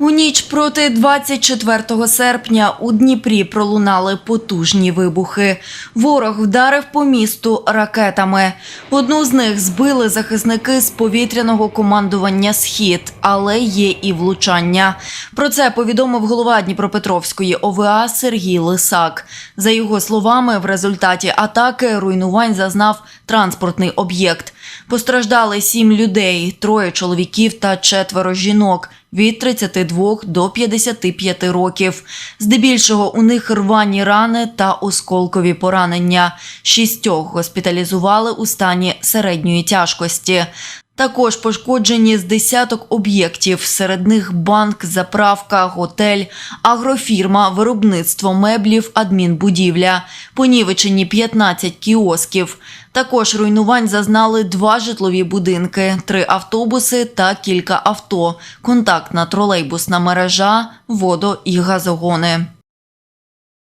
У ніч проти 24 серпня у Дніпрі пролунали потужні вибухи. Ворог вдарив по місту ракетами. Одну з них збили захисники з повітряного командування Схід, але є і влучання. Про це повідомив голова Дніпропетровської ОВА Сергій Лисак. За його словами, в результаті атаки руйнувань зазнав транспортний об'єкт. Постраждали сім людей, троє чоловіків та четверо жінок від 32 до 55 років. Здебільшого у них рвані рани та осколкові поранення. Шістьох госпіталізували у стані середньої тяжкості. Також пошкоджені з десяток об'єктів. Серед них банк, заправка, готель, агрофірма, виробництво меблів, адмінбудівля. Понівечені 15 кіосків. Також руйнувань зазнали два житлові будинки, три автобуси та кілька авто, контактна тролейбусна мережа, водо і газогони.